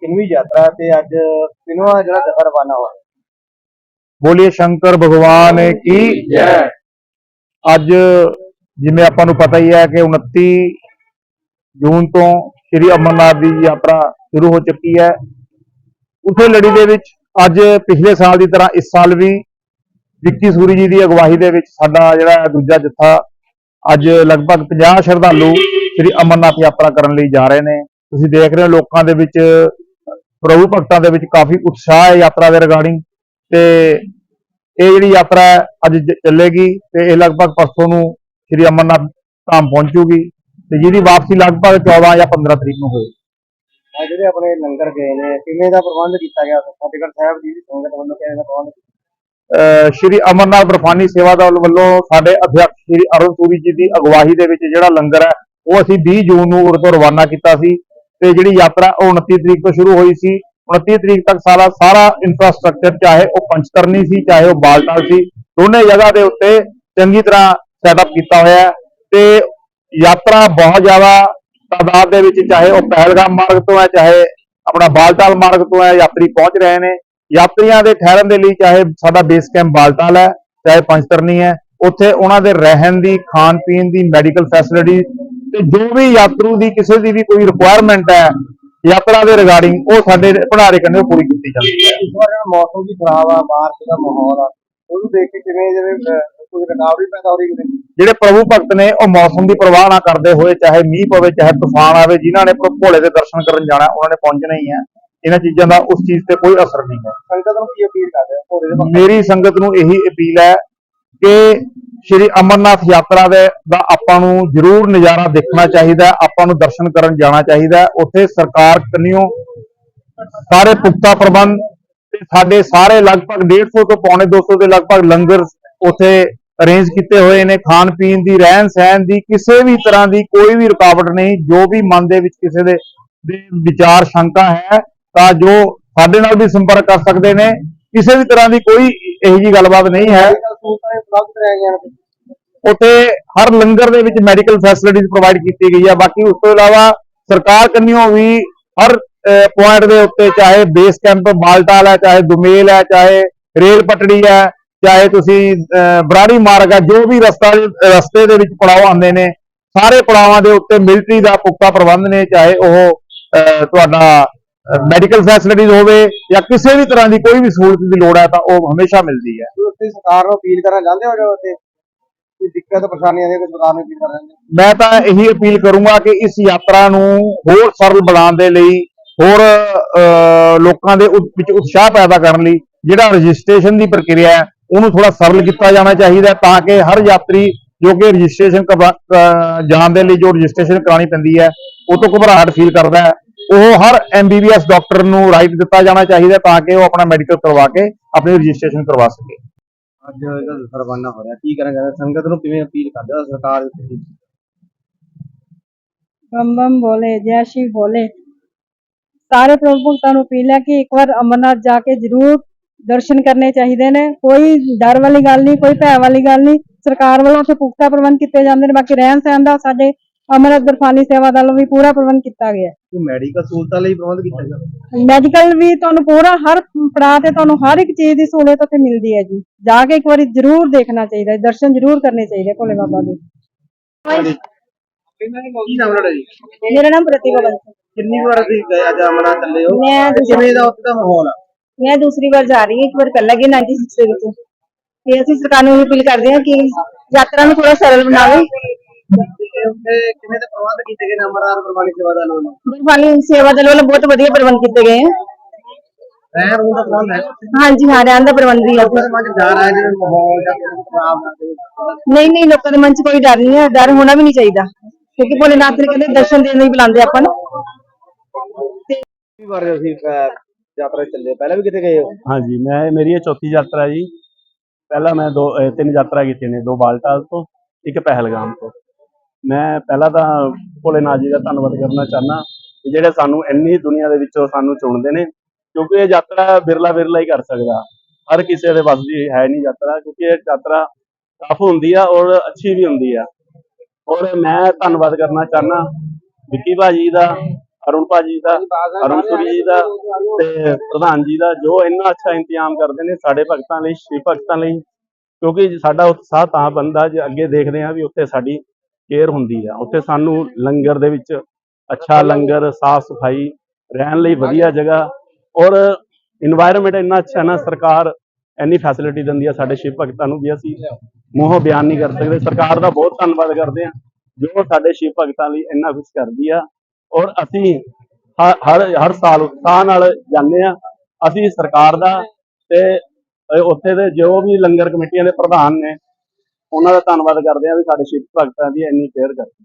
ਕਿੰਨਵੀਂ ਯਾਤਰਾ ਤੇ ਅੱਜ ਕਿੰਨਵਾਂ ਜਿਹੜਾ ਸਫ਼ਰ ਰਵਾਨਾ ਹੋਇਆ? ਬੋਲੀਏ ਸ਼ੰਕਰ ਭਗਵਾਨ ਕੀ ਜੈ। ਅੱਜ ਜਿਵੇਂ ਆਪਾਂ ਨੂੰ ਪਤਾ ਹੀ ਹੈ ਕਿ 29 ਜੂਨ ਤੋਂ ਸ੍ਰੀ ਅਮਰਨਾਥ ਦੀ ਯਾਤਰਾ ਸ਼ੁਰੂ ਹੋ ਚੁੱਕੀ ਹੈ। ਉਸੇ ਲੜੀ ਦੇ ਵਿੱਚ ਅੱਜ ਪਿਛਲੇ ਸਾਲ ਦੀ ਤਰ੍ਹਾਂ ਇਸ ਸਾਲ ਵੀ ਵਿੱਕੀ ਸੂਰੀ ਜੀ ਦੀ ਅਗਵਾਈ ਦੇ ਵਿੱਚ ਸਾਡਾ ਜਿਹੜਾ ਦੂਜਾ ਜੱਥਾ ਅੱਜ ਲਗਭਗ 50 ਸ਼ਰਧਾਲੂ ਸ੍ਰੀ ਅਮਰਨਾਥ ਯਾਤਰਾ ਕਰਨ ਲਈ ਜਾ ਰਹੇ ਨੇ। ਤੁਸੀਂ ਦੇਖ ਰਹੇ ਹੋ ਲੋਕਾਂ ਦੇ ਵਿੱਚ ਪ੍ਰਭੂ ਭਗਤਾਂ ਦੇ ਵਿੱਚ ਕਾਫੀ ਉਤਸ਼ਾਹ ਹੈ ਯਾਤਰਾ ਦੇ ਰਿਗਾਰਡਿੰਗ ਤੇ ਇਹ ਜਿਹੜੀ ਯਾਤਰਾ ਅੱਜ ਚੱਲੇਗੀ ਤੇ ਇਹ ਲਗਭਗ ਪਰਸੋਂ ਨੂੰ ਸ੍ਰੀ ਅਮਰਨਾਥ ਧਾਮ ਪਹੁੰਚੂਗੀ ਤੇ ਜਿਹਦੀ ਵਾਪਸੀ ਲਗਭਗ 14 ਜਾਂ 15 ਤਰੀਕ ਨੂੰ ਹੋਏਗੀ। ਜਿਹੜੇ ਆਪਣੇ ਲੰਗਰ ਗਏ ਨੇ ਕਿਵੇਂ ਦਾ ਪ੍ਰਬੰਧ ਕੀਤਾ ਗਿਆ? ਫਤਿਹਗੜ੍ਹ ਸਾਹਿਬ ਦੀ ਸੰਗਤ ਵੱਲੋਂ ਕਿਵੇਂ ਦਾ ਪ੍ਰਬੰਧ ਸ਼੍ਰੀ ਅਮਰਨਾਥ ਬਰਫਾਨੀ ਸੇਵਾ ਦਲ ਵੱਲੋਂ ਸਾਡੇ ਅਧਿਆਪਕ ਸ਼੍ਰੀ ਅਰੁਣ ਸੂਰੀ ਜੀ ਦੀ ਅਗਵਾਈ ਦੇ ਵਿੱਚ ਜਿਹੜਾ ਲੰਗਰ ਹੈ ਉਹ ਅਸੀਂ 20 ਜੂਨ ਨੂੰ ਉਰੇ ਤੋਂ ਰਵਾਨਾ ਕੀਤਾ ਸੀ। ਤੇ ਜਿਹੜੀ ਯਾਤਰਾ ਉਹ 29 ਤਰੀਕ ਤੋਂ ਸ਼ੁਰੂ ਹੋਈ ਸੀ। 29 ਤਰੀਕ ਤੱਕ ਸਾਰਾ ਸਾਰਾ ਇਨਫਰਾਸਟ੍ਰਕਚਰ ਚਾਹੇ ਉਹ ਪੰਚਕਰਨੀ ਸੀ, ਚਾਹੇ ਉਹ ਬਾਲਟਾਲ ਸੀ, ਦੋਨੇ ਜਗ੍ਹਾ ਦੇ ਉੱਤੇ ਚੰਗੀ ਤਰ੍ਹਾਂ ਸੈਟਅਪ ਕੀਤਾ ਹੋਇਆ ਹੈ। ਤੇ ਯਾਤਰਾ ਬਹੁਤ ਜ਼ਿਆਦਾ ਤਾਦਾਦ ਦੇ ਵਿੱਚ ਚਾਹੇ ਉਹ ਪਹਿਲਗਾਮ ਮਾਰਗ ਤੋਂ ਹੈ, ਚਾਹੇ ਆਪਣਾ ਬਾਲਟਾਲ ਮਾਰਗ ਤੋਂ ਹੈ, ਯਾਤਰੀ ਪਹੁੰਚ ਰਹੇ ਨੇ। ਯਾਤਰੀਆਂ ਦੇ ਠਹਿਰਨ ਦੇ ਲਈ ਚਾਹੇ ਸਾਡਾ ਬੇਸ ਕੈਂਪ ਬਾਲਟਾਲ ਹੈ, ਚਾਹੇ ਪੰਚਤਰਨੀ ਹੈ, ਉੱਥੇ ਉਹਨਾਂ ਦੇ ਰਹਿਣ ਦੀ ਖਾਣ ਪੀਣ ਦੀ ਮੈਡੀਕਲ ਫੈਸਿਲਿਟੀ ਤੇ ਜੋ ਵੀ ਯਾਤਰੂ ਦੀ ਕਿਸੇ ਦੀ ਵੀ ਕੋਈ ਰਿਕੁਆਇਰਮੈਂਟ ਹੈ ਯਾਤਰਾ ਦੇ ਰਿਗਾਰਡਿੰਗ ਉਹ ਸਾਡੇ ਭੰਡਾਰੇ ਕੰਨੇ ਪੂਰੀ ਕੀਤੀ ਜਾਂਦੀ ਹੈ। ਇਸ ਵਾਰ ਜਿਹੜਾ ਮੌਸਮ ਵੀ ਖਰਾਬ ਆ ਬਾਰਿਸ਼ ਦਾ ਮਾਹੌਲ ਆ ਉਹਨੂੰ ਦੇਖ ਕੇ ਕਿਵੇਂ ਜਿਵੇਂ ਕੋਈ ਰਕਾਵਟ ਪੈਦਾ ਹੋ ਰਹੀ ਹੈ ਜਿਹੜੇ ਪ੍ਰਭੂ ਭਗਤ ਨੇ ਉਹ ਮੌਸਮ ਦੀ ਪਰਵਾਹ ਨਾ ਕਰਦੇ ਹੋਏ ਚਾਹੇ ਮੀਂਹ ਪਵੇ ਚਾਹੇ ਤੂਫਾਨ ਆਵੇ ਜਿਨ੍ਹਾਂ ਨੇ ਭੋਲੇ ਦੇ ਦਰਸ਼ਨ ਕਰਨ ਜਾਣਾ ਉਹਨਾਂ ਨੇ ਪਹੁੰਚਣਾ ਹੀ ਹੈ। ਇਹਨਾਂ ਚੀਜ਼ਾਂ ਦਾ ਉਸ ਚੀਜ਼ ਤੇ ਕੋਈ ਅਸਰ ਨਹੀਂ ਹੈ। ਸੰਗਤ ਨੂੰ ਕੀ ਅਪੀਲ ਕਰਦੇ ਹੋ? ਮੇਰੀ ਸੰਗਤ ਨੂੰ ਇਹੀ ਅਪੀਲ ਹੈ ਕਿ ਸ਼੍ਰੀ ਅਮਰਨਾਥ ਯਾਤਰਾ ਦੇ ਦਾ ਆਪਾਂ ਨੂੰ ਜ਼ਰੂਰ ਨਜ਼ਾਰਾ ਦੇਖਣਾ ਚਾਹੀਦਾ ਆਪਾਂ ਨੂੰ ਦਰਸ਼ਨ ਕਰਨ ਜਾਣਾ ਚਾਹੀਦਾ ਉੱਥੇ ਸਰਕਾਰ ਕੰਨਿਓ ਸਾਰੇ ਪੁਖਤਾ ਪ੍ਰਬੰਧ ਤੇ ਸਾਡੇ ਸਾਰੇ ਲਗਭਗ 150 ਤੋਂ ਪੌਣੇ 200 ਦੇ ਲਗਭਗ ਲੰਗਰ ਉੱਥੇ ਅਰੇਂਜ ਕੀਤੇ ਹੋਏ ਨੇ। ਖਾਣ ਪੀਣ ਦੀ, ਰਹਿਣ ਸਹਿਣ ਦੀ, ਕਿਸੇ ਵੀ ਤਰ੍ਹਾਂ ਦੀ ਕੋਈ ਵੀ ਰੁਕਾਵਟ ਨਹੀਂ, ਜੋ ਵੀ ਮਨ ਦੇ ਵਿੱਚ ਕਿਸੇ ਦੇ ਦੇ ਵਿਚਾਰ ਸ਼ੰਕਾ ਹੈ, ਤਾਂ ਜੋ ਸਾਡੇ ਨਾਲ ਵੀ ਸੰਪਰਕ ਕਰ ਸਕਦੇ ਨੇ। ਕਿਸੇ ਵੀ ਤਰ੍ਹਾਂ ਦੀ ਕੋਈ ਇਹੋ ਜੀ ਗੱਲਬਾਤ ਨਹੀਂ ਹੈ। ਉੱਥੇ ਹਰ ਲੰਗਰ ਦੇ ਵਿੱਚ ਮੈਡੀਕਲ ਫੈਸਿਲਿਟੀਜ਼ ਪ੍ਰੋਵਾਈਡ ਕੀਤੀ ਗਈ ਹੈ ਬਾਕੀ ਉਸ ਤੋਂ ਇਲਾਵਾ ਸਰਕਾਰ ਕੰਨਿਓ ਵੀ ਹਰ ਪੁਆਇੰਟ ਦੇ ਉੱਤੇ ਚਾਹੇ ਬੇਸ ਕੈਂਪ ਬਾਲਟਾਲ ਹੈ ਚਾਹੇ ਦੁਮੇਲ ਹੈ ਚਾਹੇ ਰੇਲ ਪਟੜੀ ਹੈ ਚਾਹੇ ਤੁਸੀਂ ਬਰਾੜੀ ਮਾਰਗ ਹੈ ਜੋ ਵੀ ਰਸਤਾ, ਰਸਤੇ ਦੇ ਵਿੱਚ ਪੜਾਅ ਆਉਂਦੇ ਨੇ, ਸਾਰੇ ਪੜਾਵਾਂ ਦੇ ਉੱਤੇ ਮਿਲਟਰੀ ਦਾ ਪੁਖਤਾ ਪ੍ਰਬੰਧ ਨੇ, ਚਾਹੇ ਉਹ ਤੁਹਾਡਾ ਮੈਡੀਕਲ ਫੈਸਿਲਿਟੀਜ਼ ਹੋਵੇ ਜਾਂ ਕਿਸੇ ਵੀ ਤਰ੍ਹਾਂ ਦੀ ਕੋਈ ਵੀ ਸਹੂਲਤ ਦੀ ਲੋੜ ਹੈ ਤਾਂ ਉਹ ਹਮੇਸ਼ਾ ਮਿਲਦੀ ਹੈ। ਤੁਸੀਂ ਸਰਕਾਰ ਨੂੰ ਅਪੀਲ ਕਰਨਾ ਚਾਹੁੰਦੇ ਹੋ ਜੋ ਉੱਥੇ ਕੋਈ ਦਿੱਕਤ ਪਰੇਸ਼ਾਨੀ ਆਉਂਦੀ ਹੈ ਸਰਕਾਰ ਨੂੰ ਅਪੀਲ ਕਰ ਰਹੇ ਹੋ? ਮੈਂ ਤਾਂ ਇਹੀ ਅਪੀਲ ਕਰੂੰਗਾ ਕਿ ਇਸ ਯਾਤਰਾ ਨੂੰ ਹੋਰ ਸਰਲ ਬਣਾਉਣ ਦੇ ਲਈ ਹੋਰ ਲੋਕਾਂ ਦੇ ਵਿੱਚ ਉਤਸ਼ਾਹ ਪੈਦਾ ਕਰਨ ਲਈ ਜਿਹੜਾ ਰਜਿਸਟ੍ਰੇਸ਼ਨ ਦੀ ਪ੍ਰਕਿਰਿਆ ਹੈ ਉਹਨੂੰ ਥੋੜਾ ਸਰਲ ਕੀਤਾ ਜਾਣਾ ਚਾਹੀਦਾ ਹੈ ਤਾਂ ਕਿ ਹਰ ਯਾਤਰੀ ਜੋ ਕਿ ਰਜਿਸਟ੍ਰੇਸ਼ਨ ਜਾਣ ਦੇ ਲਈ ਜੋ ਰਜਿਸਟ੍ਰੇਸ਼ਨ ਕਰਾਣੀ ਪੈਂਦੀ ਹੈ ਉਹ ਤੋਂ ਘਬਰਾਹਟ ਫੀਲ ਕਰਦਾ ਹੈ। ਉਹ ਹਰ ਐਮਬੀਬੀਐਸ ਡਾਕਟਰ ਨੂੰ ਰਾਈਟ ਦਿੱਤਾ ਜਾਣਾ ਚਾਹੀਦਾ ਤਾਂ ਕਿ ਉਹ ਆਪਣਾ ਮੈਡੀਕਲ ਕਰਵਾ ਕੇ ਆਪਣੀ ਰਜਿਸਟ੍ਰੇਸ਼ਨ ਕਰਵਾ ਸਕੇ। ਅੱਜ ਇਹਦਾ ਸਰਵਾਨਾ ਹੋ ਰਿਹਾ। ਕੀ ਕਰਾਂਗਾ? ਸੰਗਤ ਨੂੰ ਕਿਵੇਂ ਅਪੀਲ ਕਰਦਾ ਸਰਕਾਰ ਦੇ ਬਮ ਬਮ ਬੋਲੇ ਜੈ ਬੋਲੇ। ਸਾਰੇ ਪ੍ਰਭੂ ਭਗਤਾਂ ਨੂੰ ਅਪੀਲ ਹੈ ਕਿ ਇੱਕ ਵਾਰ ਅਮਰਨਾਥ ਜਾ ਕੇ ਜ਼ਰੂਰ ਦਰਸ਼ਨ ਕਰਨੇ ਚਾਹੀਦੇ ਨੇ। ਕੋਈ ਡਰ ਵਾਲੀ ਗੱਲ ਨਹੀਂ ਕੋਈ ਭੈ ਵਾਲੀ ਗੱਲ ਨਹੀਂ। ਸਰਕਾਰ ਵੱਲੋਂ ਤੇ ਪੁਖਤਾ ਪ੍ਰਬੰਧ ਕੀਤੇ ਜਾਂਦੇ ਨੇ। ਬਾਕੀ ਰਹਿਣ ਸਹਿਣ ਦਾ ਸਾਡੇ ਅਮਰਨਾਥ ਬਰਫਾਨੀ ਸੇਵਾ ਦਲ ਵੀ ਪੂਰਾ ਪ੍ਰਬੰਧ ਕੀਤਾ ਗਿਆ। ਕੋਈ ਮੈਡੀਕਲ ਸਹੂਲਤਾਂ ਲਈ ਪ੍ਰਬੰਧ ਕੀਤਾ ਜਾਂਦਾ ਮੈਡੀਕਲ ਵੀ ਤੁਹਾਨੂੰ ਪੂਰਾ ਹਰ ਪੜਾਅ ਤੇ ਤੁਹਾਨੂੰ ਹਰ ਇੱਕ ਚੀਜ਼ ਦੀ ਸਹੂਲਤ ਉੱਥੇ ਮਿਲਦੀ ਹੈ ਜੀ। ਜਾ ਕੇ ਇੱਕ ਵਾਰੀ ਜ਼ਰੂਰ ਦੇਖਣਾ ਚਾਹੀਦਾ ਹੈ ਦਰਸ਼ਨ ਜ਼ਰੂਰ ਕਰਨੇ ਚਾਹੀਦੇ ਭੋਲੇ ਬਾਬਾ ਦੇ। ਕੀ ਨਾਮ ਤੁਹਾਡਾ ਜੀ? ਮੇਰਾ ਨਾਮ ਪ੍ਰਤਿਭਾ ਬੰਸਲ ਕਿੰਨੀ ਵਾਰ ਤੁਸੀਂ ਗਏ ਅੱਜ ਅਮਰਾ ਚੱਲੇ ਹੋ? ਮੈਂ ਤੇ ਕਿਵੇਂ ਦਾ ਉੱਥੇ ਦਾ ਮਾਹੌਲ ਆ? ਮੈਂ ਦੂਸਰੀ ਵਾਰ ਜਾ ਰਹੀ ਹਾਂ ਇੱਕ ਵਾਰ ਕਰ ਲੱਗੇ 96 ਦੇ ਵਿੱਚ। ਤੇ ਅਸੀਂ ਸਰਕਾਰ ਨੂੰ ਇਹ ਅਪੀਲ ਕਰਦੇ ਹਾਂ ਕਿ ਯਾਤਰਾ ਨੂੰ ਥੋੜਾ ਸਰਲ ਬਣਾਵੇ। ਤੇ ਉੱਥੇ ਕਿਵੇਂ ਦੇ ਪ੍ਰਬੰਧ ਕੀਤੇ ਗਏ ਨੇ? ਅਮਰਨਾਥ ਪ੍ਰਵਾਨੀ ਸੇਵਾ ਦਾ ਨਾਮ ਗੁਰਬਾਣੀ ਸੇਵਾ ਦਲ ਵੱਲੋਂ ਬਹੁਤ ਵਧੀਆ ਪ੍ਰਬੰਧ ਕੀਤੇ ਗਏ ਹਨ ਰਹਿਣ ਰੂਣ ਦਾ ਪ੍ਰਬੰਧ ਹੈ? ਹਾਂਜੀ ਹਾਂ ਰਹਿਣ ਦਾ ਪ੍ਰਬੰਧ ਵੀ ਹੈ ਉੱਥੇ। ਸਮਝ ਜਾ ਰਿਹਾ ਹੈ ਜਿਵੇਂ ਮਾਹੌਲ ਜਾਂ ਕੋਈ ਖਰਾਬ ਨਾ ਹੋਵੇ ਨਹੀਂ ਨਹੀਂ ਲੋਕਾਂ ਦੇ ਮਨ 'ਚ ਕੋਈ ਡਰ ਨਹੀਂ ਹੈ। ਡਰ ਹੋਣਾ ਵੀ ਨਹੀਂ ਚਾਹੀਦਾ। ਕਿਉਂਕਿ ਭੋਲੇਨਾਥ ਨੇ ਕਹਿੰਦੇ ਦਰਸ਼ਨ ਦੇਣ ਲਈ ਬੁਲਾਉਂਦੇ ਆਪਾਂ ਨੂੰ। ਕਿੰਨੀ ਵਾਰ ਅਸੀਂ ਅਹ, ਯਾਤਰਾ ਤੇ ਚੱਲੇ ਹੋ? ਪਹਿਲਾਂ ਵੀ ਕਿਤੇ ਗਏ ਹੋ? ਹਾਂਜੀ ਮੈਂ ਮੇਰੀ ਇਹ ਚੌਥੀ ਯਾਤਰਾ ਜੀ। ਪਹਿਲਾਂ ਮੈਂ ਦੋ ਅਹ ਤਿੰਨ ਯਾਤਰਾ ਕੀਤੀਆਂ ਨੇ ਦੋ ਬਾਲਟਾਲ ਤੋਂ ਇੱਕ ਪਹਿਲਗਾਮ ਤੋਂ। ਮੈਂ ਪਹਿਲਾਂ ਤਾਂ ਭੋਲੇਨਾਥ ਜੀ ਦਾ ਧੰਨਵਾਦ ਕਰਨਾ ਚਾਹਨਾ ਕਿ ਜਿਹੜੇ ਸਾਨੂੰ ਇੰਨੀ ਦੁਨੀਆ ਦੇ ਵਿੱਚੋਂ ਸਾਨੂੰ ਚੁਣਦੇ ਨੇ, ਕਿਉਂਕਿ ਇਹ ਯਾਤਰਾ ਬਿਰਲਾ ਬਿਰਲਾ ਹੀ ਕਰ ਸਕਦਾ। ਹਰ ਕਿਸੇ ਦੇ ਵੱਸ ਦੀ ਹੈ ਨਹੀਂ ਯਾਤਰਾ, ਕਿਉਂਕਿ ਇਹ ਯਾਤਰਾ ਟਫ ਹੁੰਦੀ ਆ ਔਰ ਅੱਛੀ ਵੀ ਹੁੰਦੀ ਆ। ਔਰ ਮੈਂ ਧੰਨਵਾਦ ਕਰਨਾ ਚਾਹਨਾ ਵਿੱਕੀ ਭਾਜੀ ਦਾ, ਅਰੁਣ ਭਾਜੀ ਦਾ, ਅਰੁਣ ਸੂਰੀ ਜੀ ਦਾ ਤੇ ਪ੍ਰਧਾਨ ਜੀ ਦਾ, ਜੋ ਇੰਨਾ ਅੱਛਾ ਇੰਤਜ਼ਾਮ ਕਰਦੇ ਨੇ ਸਾਡੇ ਭਗਤਾਂ ਲਈ, ਸ਼ਿਵ ਭਗਤਾਂ ਲਈ, ਕਿਉਂਕਿ ਸਾਡਾ ਉਤਸ਼ਾਹ ਤਾਂ ਬੰਦਾ ਜੇ ਅੱਗੇ ਦੇਖਦੇ ਹਾਂ ਵੀ ਉੱਥੇ ਸਾਡੀ ਕੇਅਰ ਹੁੰਦੀ ਆ। ਉੱਥੇ ਸਾਨੂੰ ਲੰਗਰ ਦੇ ਵਿੱਚ ਅੱਛਾ ਲੰਗਰ, ਸਾਫ਼ ਸਫ਼ਾਈ, ਰਹਿਣ ਲਈ ਵਧੀਆ ਜਗ੍ਹਾ ਔਰ এনवायरमेंट ਇੰਨਾ ਅੱਛਾ ਨਾ ਸਰਕਾਰ ਇੰਨੀ ਫੈਸਿਲਿਟੀ ਦਿੰਦੀ ਹੈ ਸਾਡੇ ਸ਼ਿਵ ਭਗਤਾਂ ਨੂੰ ਵੀ ਅਸੀਂ ਮੂੰਹੋਂ ਬਿਆਨ ਨਹੀਂ ਕਰ ਸਕਦੇ। ਸਰਕਾਰ ਦਾ ਬਹੁਤ ਧੰਨਵਾਦ ਕਰਦੇ ਹਾਂ ਜੋ ਸਾਡੇ ਸ਼ਿਵ ਭਗਤਾਂ ਲਈ ਇੰਨਾ ਕੁਝ ਕਰਦੀ ਆ ਔਰ ਅਸੀਂ ਹਰ ਹਰ ਸਾਲ ਉਤਸ਼ਾਹ ਨਾਲ ਜਾਂਦੇ ਆ। ਅਸੀਂ ਸਰਕਾਰ ਦਾ ਤੇ ਉੱਥੇ ਦੇ ਜੋ ਵੀ ਲੰਗਰ ਕਮੇਟੀਆਂ ਦੇ ਪ੍ਰਧਾਨ ਨੇ ਉਹਨਾਂ ਦਾ ਧੰਨਵਾਦ ਕਰਦੇ ਆ ਵੀ ਸਾਡੇ ਸ਼ਿਵ ਭਗਤਾਂ ਦੀ ਇੰਨੀ ਕੇਅਰ ਕਰਦੇ